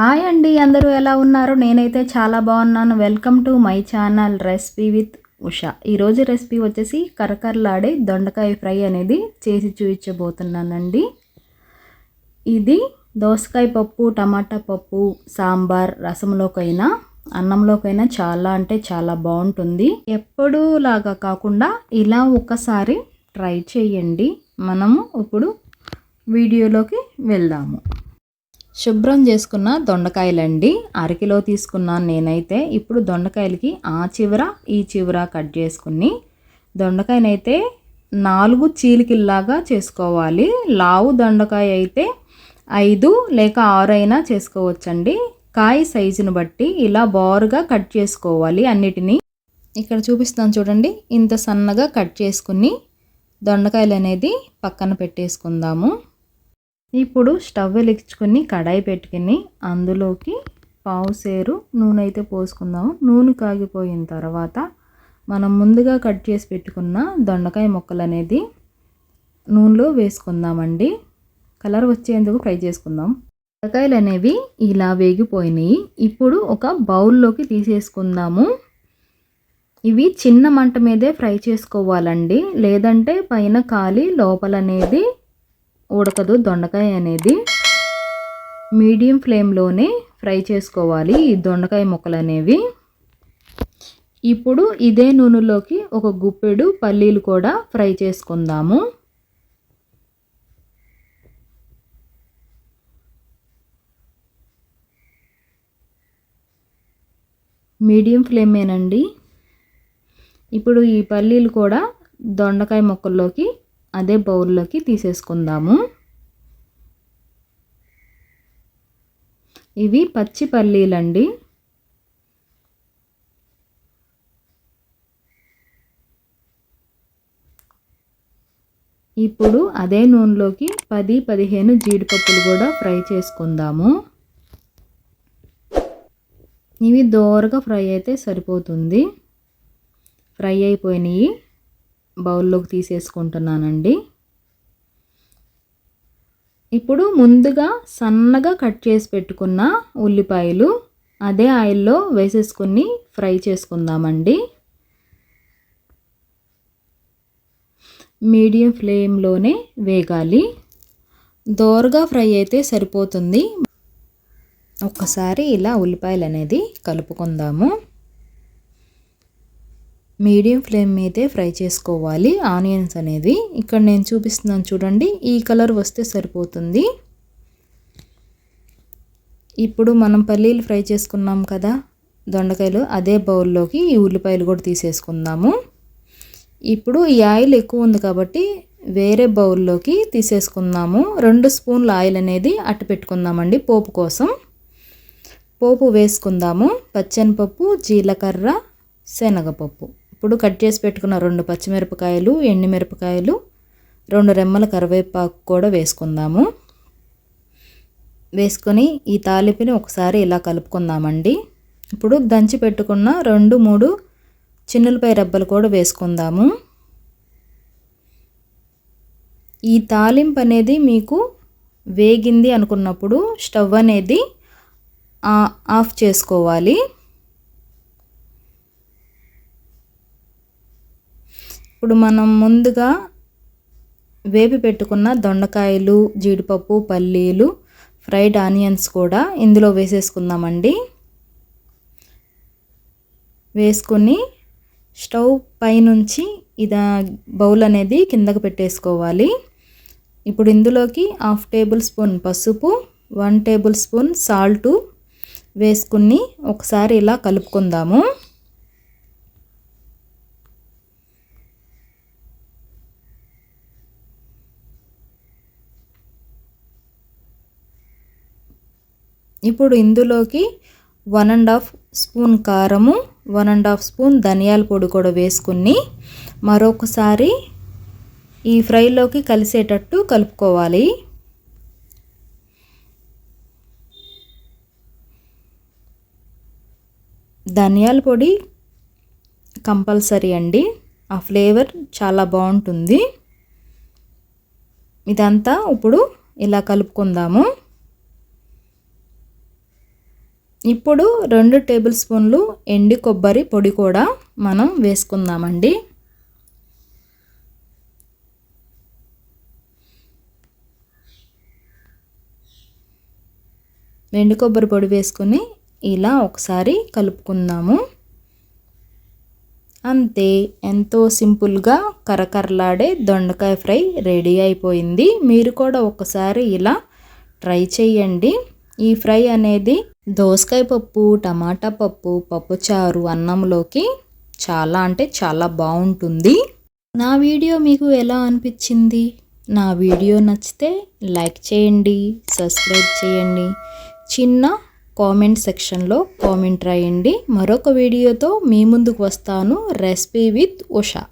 Hi అండి అందరూ ఎలా ఉన్నారు? నేనైతే చాలా బాగున్నాను. Welcome to my channel recipe with Usha. ఈరోజు రెసిపీ వచ్చేసి కరకరలాడే దొండకాయ ఫ్రై అనేది చేసి చూపించబోతున్నానండి. ఇది దోసకాయ పప్పు టమాటా పప్పు సాంబార్ రసంలోకైనా అన్నంలోకైనా చాలా అంటే చాలా బాగుంటుంది. ఎప్పుడూ లాగా కాకుండా ఇలా ఒకసారి ట్రై చేయండి. మనము ఇప్పుడు వీడియోలోకి వెళ్దాము. శుభ్రం చేసుకున్న దొండకాయలండి. అరకిలో తీసుకున్నాను నేనైతే. ఇప్పుడు దొండకాయలకి ఆ చివర ఈ చివర కట్ చేసుకుని దొండకాయనైతే నాలుగు చీలికిల్లాగా చేసుకోవాలి. లావు దొండకాయ అయితే ఐదు లేక ఆరు అయినా చేసుకోవచ్చండి. కాయ సైజును బట్టి ఇలా బారుగా కట్ చేసుకోవాలి అన్నిటినీ. ఇక్కడ చూపిస్తాను చూడండి. ఇంత సన్నగా కట్ చేసుకుని దొండకాయలు అనేది పక్కన పెట్టేసుకుందాము. ఇప్పుడు స్టవ్ వెలిగించుకొని కడాయి పెట్టుకుని అందులోకి పావు సేరు నూనె అయితే పోసుకుందాము నూనె కాగిపోయిన తర్వాత మనం ముందుగా కట్ చేసి పెట్టుకున్న దొండకాయ ముక్కలు అనేది నూనెలో వేసుకుందామండి. కలర్ వచ్చేందుకు ఫ్రై చేసుకుందాం. దొండకాయలు అనేవి ఇలా వేగిపోయినాయి. ఇప్పుడు ఒక బౌల్లోకి తీసేసుకుందాము. ఇవి చిన్న మంట మీదే ఫ్రై చేసుకోవాలండి. లేదంటే పైన కాలి లోపలనేది ఉడకదు. దొండకాయ అనేది మీడియం ఫ్లేమ్లోనే ఫ్రై చేసుకోవాలి ఈ దొండకాయ ముక్కలు అనేవి. ఇప్పుడు ఇదే నూనెలోకి ఒక గుప్పెడు పల్లీలు కూడా ఫ్రై చేసుకుందాము. మీడియం ఫ్లేమేనండి. ఇప్పుడు ఈ పల్లీలు కూడా దొండకాయ ముక్కల్లోకి అదే బౌల్లోకి తీసేసుకుందాము. ఇవి పచ్చి పల్లీలండి. ఇప్పుడు అదే నూనెలోకి పది పదిహేను జీడిపప్పులు కూడా ఫ్రై చేసుకుందాము. ఇవి దోరగా ఫ్రై అయితే సరిపోతుంది. ఫ్రై అయిపోయినాయి. బౌల్లోకి తీసేసుకుంటున్నానండి. ఇప్పుడు ముందుగా సన్నగా కట్ చేసి పెట్టుకున్న ఉల్లిపాయలు అదే ఆయిల్లో వేసేసుకుని ఫ్రై చేసుకుందామండి. మీడియం ఫ్లేమ్లోనే వేగాలి. దోరగా ఫ్రై అయితే సరిపోతుంది. ఒక్కసారి ఇలా ఉల్లిపాయలు అనేది కలుపుకుందాము. మీడియం ఫ్లేమ్ మీదే ఫ్రై చేసుకోవాలి. ఆనియన్స్ అనేది ఇక్కడ నేను చూపిస్తున్నాను చూడండి. ఈ కలర్ వస్తే సరిపోతుంది. ఇప్పుడు మనం పల్లీలు ఫ్రై చేసుకున్నాం కదా దొండకాయలు అదే బౌల్లోకి ఈ ఉల్లిపాయలు కూడా తీసేసుకుందాము. ఇప్పుడు ఈ ఆయిల్ ఎక్కువ ఉంది కాబట్టి వేరే బౌల్లోకి తీసేసుకుందాము. రెండు స్పూన్ల ఆయిల్ అనేది అట్టు పెట్టుకుందామండి పోపు కోసం. పోపు వేసుకుందాము. పచ్చనిపప్పు జీలకర్ర శనగపప్పు. ఇప్పుడు కట్ చేసి పెట్టుకున్న రెండు పచ్చిమిరపకాయలు ఎండుమిరపకాయలు రెండు రెమ్మల కరివేపాకు కూడా వేసుకుందాము. వేసుకొని ఈ తాలింపుని ఒకసారి ఇలా కలుపుకుందామండి. ఇప్పుడు దంచి పెట్టుకున్న రెండు మూడు చిన్నులపై రెబ్బలు కూడా వేసుకుందాము. ఈ తాలింపు అనేది మీకు వేగింది అనుకున్నప్పుడు స్టవ్ అనేది ఆఫ్ చేసుకోవాలి. ఇప్పుడు మనం ముందుగా వేపి పెట్టుకున్న దొండకాయలు జీడిపప్పు పల్లీలు ఫ్రైడ్ ఆనియన్స్ కూడా ఇందులో వేసేసుకుందామండి. వేసుకొని స్టవ్ పైనుంచి ఇది బౌల్ అనేది కిందకు పెట్టేసుకోవాలి. ఇప్పుడు ఇందులోకి హాఫ్ టేబుల్ స్పూన్ పసుపు వన్ టేబుల్ స్పూన్ సాల్టు వేసుకుని ఒకసారి ఇలా కలుపుకుందాము. ఇప్పుడు ఇందులోకి వన్ అండ్ హాఫ్ స్పూన్ కారము వన్ అండ్ హాఫ్ స్పూన్ ధనియాల పొడి కూడా వేసుకుని మరొకసారి ఈ ఫ్రైలోకి కలిసేటట్టు కలుపుకోవాలి. ధనియాల పొడి కంపల్సరీ అండి. ఆ ఫ్లేవర్ చాలా బాగుంటుంది. ఇదంతా ఇప్పుడు ఇలా కలుపుకుందాము. ఇప్పుడు రెండు టేబుల్ స్పూన్లు ఎండి కొబ్బరి పొడి కూడా మనం వేసుకుందామండి. ఎండు కొబ్బరి పొడి వేసుకొని ఇలా ఒకసారి కలుపుకుందాము. అంతే ఎంతో సింపుల్గా కరకరలాడే దొండకాయ ఫ్రై రెడీ అయిపోయింది. మీరు కూడా ఒకసారి ఇలా ట్రై చేయండి. ఈ ఫ్రై అనేది దోసకాయ పప్పు టమాటా పప్పు పప్పుచారు అన్నంలోకి చాలా అంటే చాలా బాగుంటుంది. నా వీడియో మీకు ఎలా అనిపించింది? నా వీడియో నచ్చితే లైక్ చేయండి సబ్స్క్రైబ్ చేయండి. చిన్న కామెంట్ సెక్షన్లో కామెంట్ రాయండి. మరొక వీడియోతో మీ ముందుకు వస్తాను. Recipe with Usha.